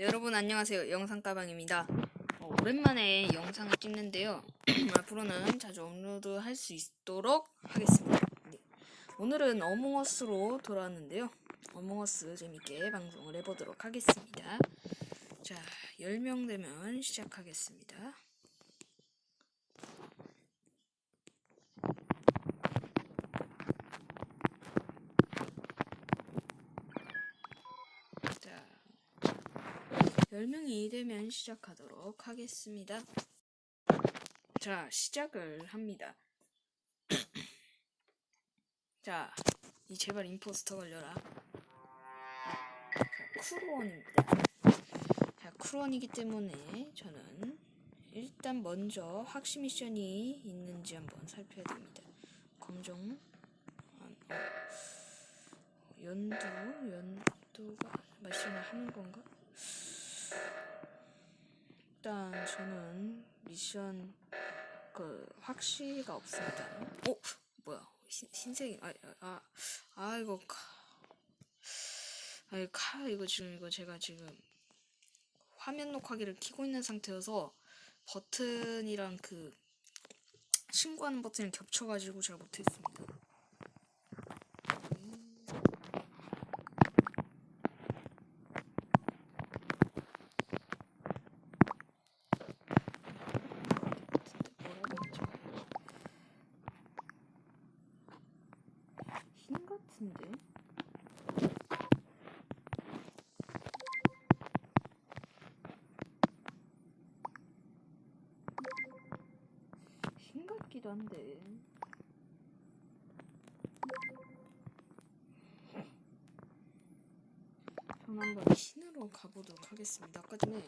네, 여러분 안녕하세요. 영상가방입니다. 어, 오랜만에 영상을 찍는데요. 앞으로는 자주 업로드할 수 있도록 하겠습니다. 네. 오늘은 어몽어스로 돌아왔는데요. 어몽어스 재밌게 방송을 해보도록 하겠습니다. 자, 10명 되면 시작하겠습니다. 자, 10명이 되면 시작하도록 하겠습니다. 자, 시작을 합니다. 자, 이 제발 임포스터 걸려라. 자, 크루원입니다. 자, 크루원이기 때문에 저는 일단 먼저 확신 미션이 있는지 한번 살펴야 됩니다. 검정, 아, 어, 연두, 연두가 마시나 하는 건가? 일단 저는 미션 그 확시가 없습니다. 어 뭐야 흰, 흰색 아아 아, 아, 이거 카 아이 카 이거 지금 이거 제가 지금 화면 녹화기를 켜고 있는 상태여서 버튼이랑 그 신고하는 버튼이 겹쳐가지고 잘 못했습니다. 뭐라고 했죠? 흰 같은데? 흰 같기도 한데. 저는 한번 흰으로 가보도록 하겠습니다. 아까 전에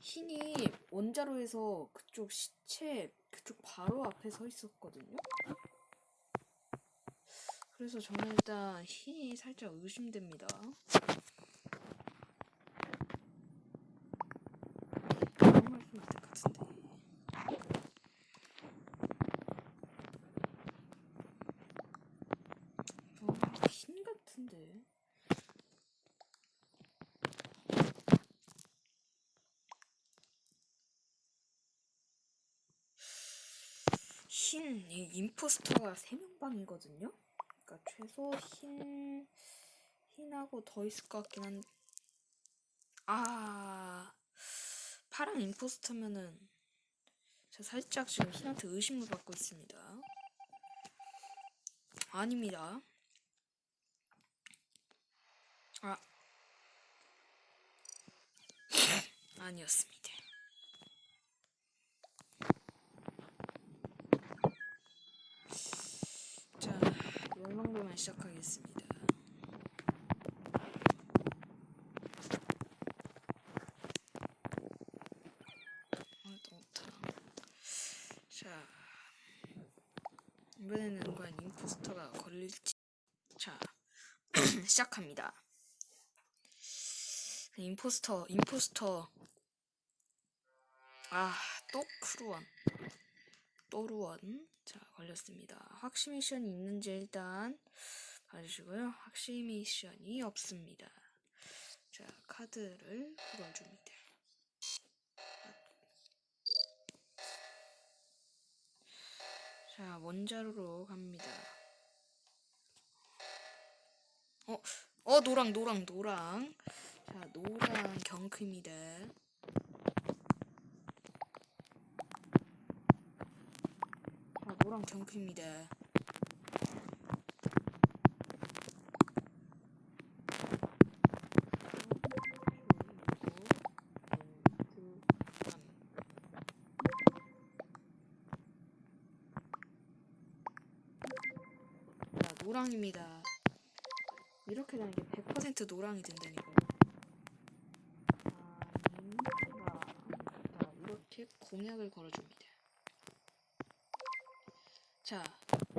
흰이 원자로에서 그쪽 시체 그쪽 바로 앞에 서 있었거든요. 그래서 저는 일단 흰이 살짝 의심됩니다. 같은데. 흰, 이 임포스터가 3명 방이거든요? 그러니까 최소 흰, 흰하고 더 있을 것 같긴 한데. 아, 파랑 임포스터면은, 저 살짝 지금 흰한테 의심을 받고 있습니다. 아닙니다. 아. 아니었습니다. 자, 열망도만 시작하겠습니다. 자, 이번에는 과연 임포스터가 걸릴지. 자, 시작합니다. 임포스터, 임포스터. 아, 또 크루원. 또루원. 자, 걸렸습니다. 확신 미션이 있는지 일단 봐주시고요. 확신 미션이 없습니다. 자, 카드를 풀어줍니다. 자, 원자로로 갑니다. 어, 어, 노랑, 노랑, 노랑. 자, 노랑 경크입니다. 경크입니다. 자, 노랑입니다. 이렇게 되는 게 100% 노랑이 된다니까. 자, 이렇게 공약을 걸어줍니다. 자,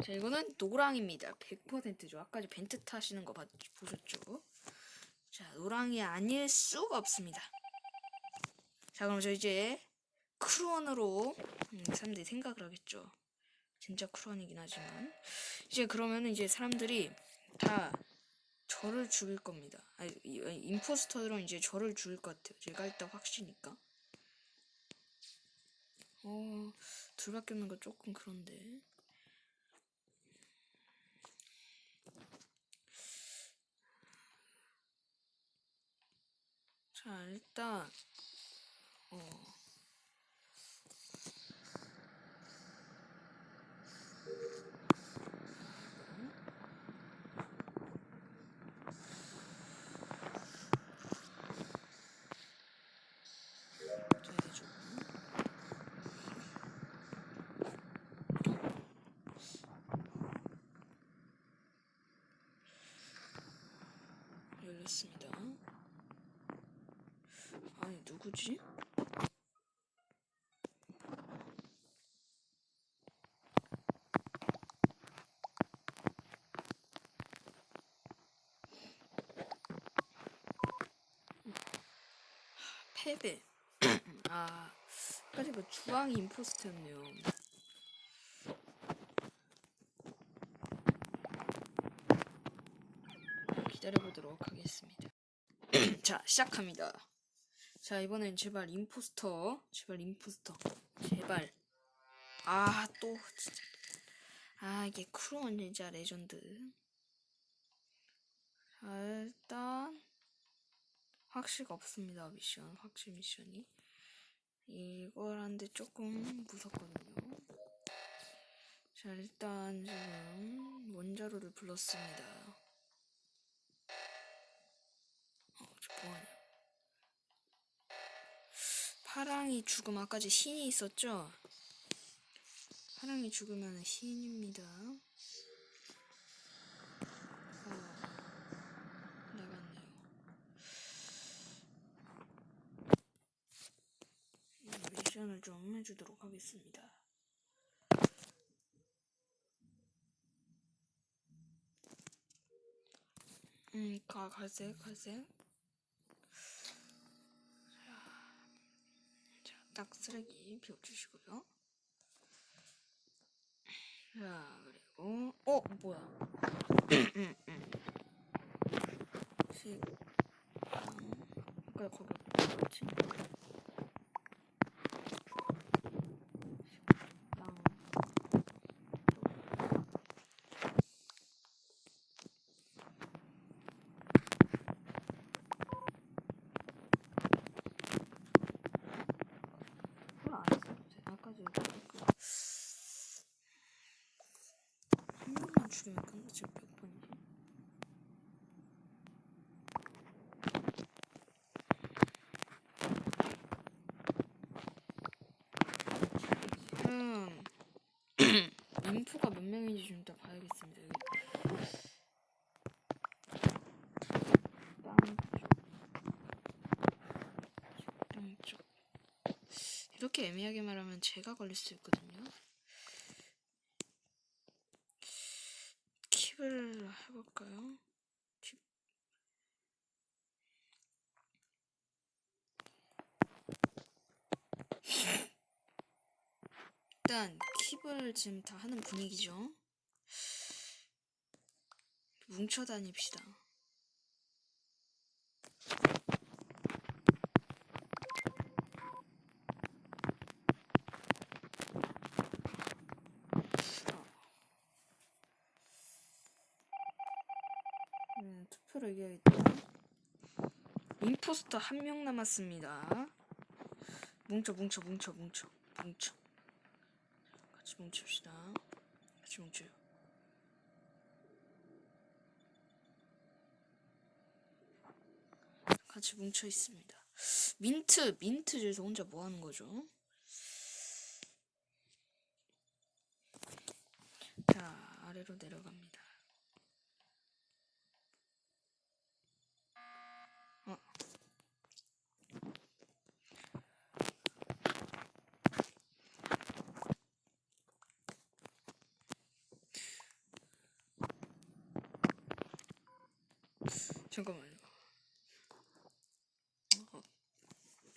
자 이거는 노랑입니다. 100%죠. 아까 저 벤트 타시는 거 봤, 보셨죠? 자, 노랑이 아닐 수가 없습니다. 자, 그럼 저 이제 크루원으로 음, 사람들이 생각을 하겠죠. 진짜 크루원이긴 하지만 이제 그러면은 이제 사람들이 다 저를 죽일 겁니다. 아니, 임포스터들은 이제 저를 죽일 것 같아요. 제가 일단 확시니까. 어, 둘밖에 없는 거 조금 그런데. 자, 일단, 어, 좀. 열렸습니다. 아니 누구지? 패배. 아, 아까 그 주황이 임포스터였네요. 기다려보도록 하겠습니다. 자, 시작합니다. 자, 이번엔 제발 임포스터. 제발 임포스터. 제발. 아, 또, 진짜. 아, 이게 크로원 진짜 레전드. 자, 일단. 확실가 없습니다, 미션. 확실 미션이. 이걸 하는데 조금 무섭거든요. 자, 일단 지금 원자로를 불렀습니다. 어, 저 뭐하냐. 파랑이 죽음 아까지 신이 있었죠? 파랑이 죽으면 신입니다. 어, 나갔네요. 이 미션을 좀 해주도록 하겠습니다. 음, 가, 갈색, 갈색. 자, 딱 쓰레기 비워주시고요. 자, 그리고, 어, 뭐야. 음, 음. 식, 음, 아까 거기 뭐였지? 식당. 그걸 안 했어도 돼. 아까 저기 그... 한 명만 죽이면 끝나지 몇 번이지? 지금 인프가 몇 명인지 좀 이따 봐야겠습니다. 여기. 이렇게 애매하게 말하면 제가 걸릴 수 있거든요. 해볼까요? 킵. 일단 킵을 지금 다 하는 분위기죠. 뭉쳐 다닙시다. 음, 투표를 이겨야겠다. 임포스터 한 명 남았습니다. 뭉쳐, 뭉쳐, 뭉쳐, 뭉쳐, 뭉쳐. 같이 뭉칩시다. 같이 뭉쳐요. 같이 뭉쳐 있습니다. 민트, 민트 저기서 혼자 뭐 하는 거죠? 자, 아래로 내려갑니다. 어. 잠깐만요. 어,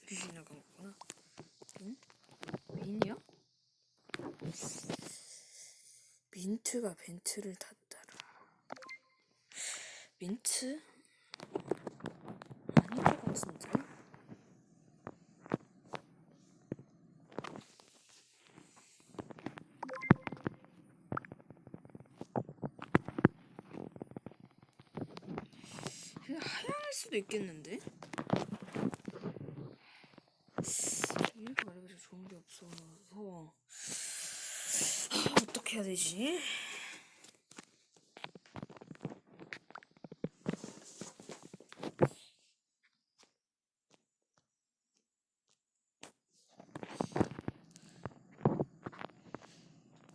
귀신 나간 거구나. 민? 민이야? 민트가 벤트를 탔더라. 민트? 아닐 것 같은데? 그냥 하향일 수도 있겠는데? 이렇게 말해가지고 좋은 게 없어서 아, 어떻게 해야 되지?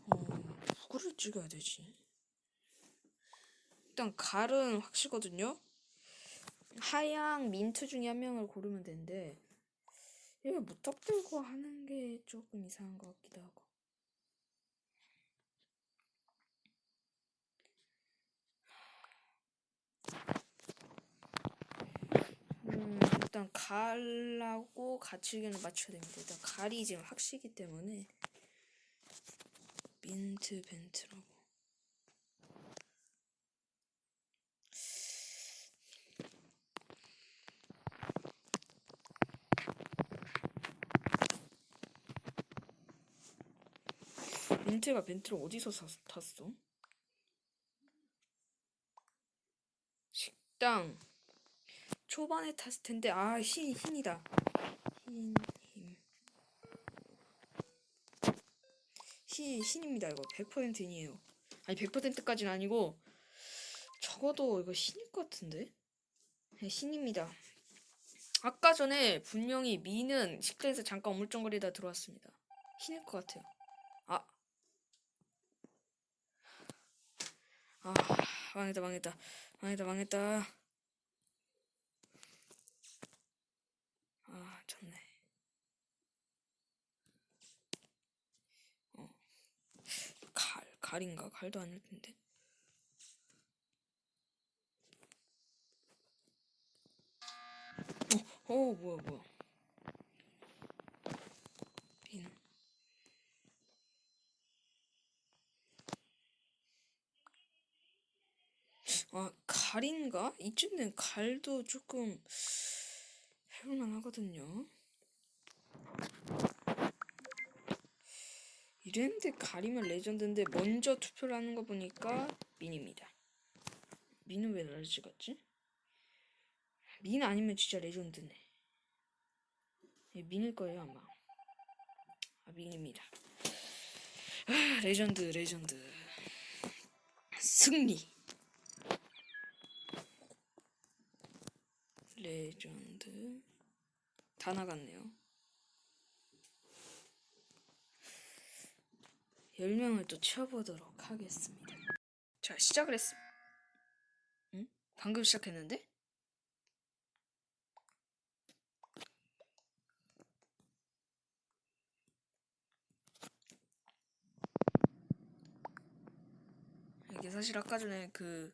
어, 찍어야 되지? 일단 갈은 확실거든요. 하양, 민트 중에 한 명을 고르면 되는데 이게 무턱 들고 하는 게 조금 이상한 것 같기도 하고. 음, 일단 갈하고 같이 의견을 맞춰야 됩니다. 일단 갈이 지금 학시기 때문에 민트 벤트라고. 민트가 벤트를 어디서 사, 탔어? 식당. 초반에 탔을 텐데 아 흰, 흰이다. 흰, 흰. 흰, 흰입니다 이거. 100% 흰이에요. 아니 100%까지는 아니고 적어도 이거 흰일 것 같은데? 네, 흰입니다. 아까 전에 분명히 미는 식당에서 잠깐 어물쩡거리다 들어왔습니다. 흰일 것 같아요 아 아, 망했다, 망했다. 망했다, 망했다. 아, 졌네. 어. 칼, 칼인가? 칼도 아닐 텐데. 어, 어, 뭐야, 뭐야. 빈. 아, 갈인가? 이쯤엔 갈도 조금 해볼만 하거든요. 이랬는데 갈이면 레전드인데 먼저 투표를 하는 거 보니까 민입니다. 민은 왜 나를 찍었지? 민 아니면 진짜 레전드네. 예, 민일 거예요 아마. 아 민입니다. 아, 레전드 레전드. 승리. 레전드 다 나갔네요. 10명을 또 채워보도록 하겠습니다. 자, 시작을 했음. 응? 방금 시작했는데? 이게 사실 아까 전에 그,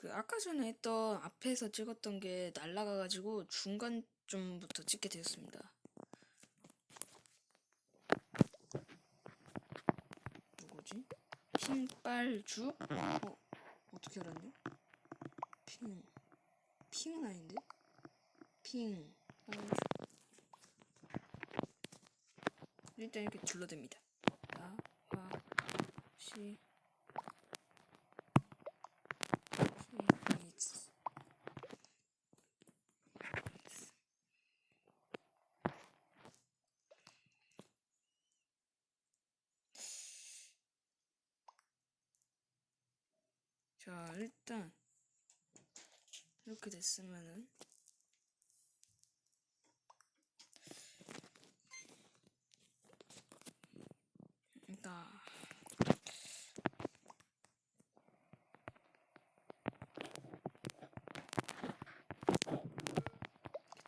그 아까 전에 했던 앞에서 찍었던 게 날라가가지고 중간쯤부터 찍게 되었습니다. 누구지? 핑빨주? 어, 어떻게 알았냐? 핑, 핑은 아닌데? 핑, 빨주. 일단 이렇게 둘러댑니다. 나, 화, 시, 자, 일단 이렇게 됐으면은 일단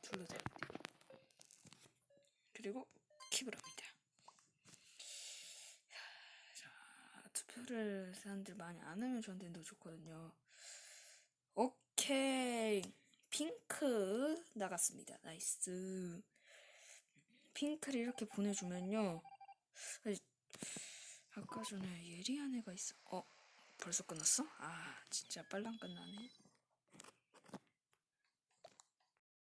둘러댑니다. 그리고 킵을 합니다. 자, 투표를 사람들 많이 안 하면 저한테는 더 좋거든요. 오케이. 핑크 나갔습니다. 나이스. 핑크를 이렇게 보내주면요. 아까 전에 예리한 애가 있어. 어, 벌써 끝났어? 아 진짜 빨랑 끝나네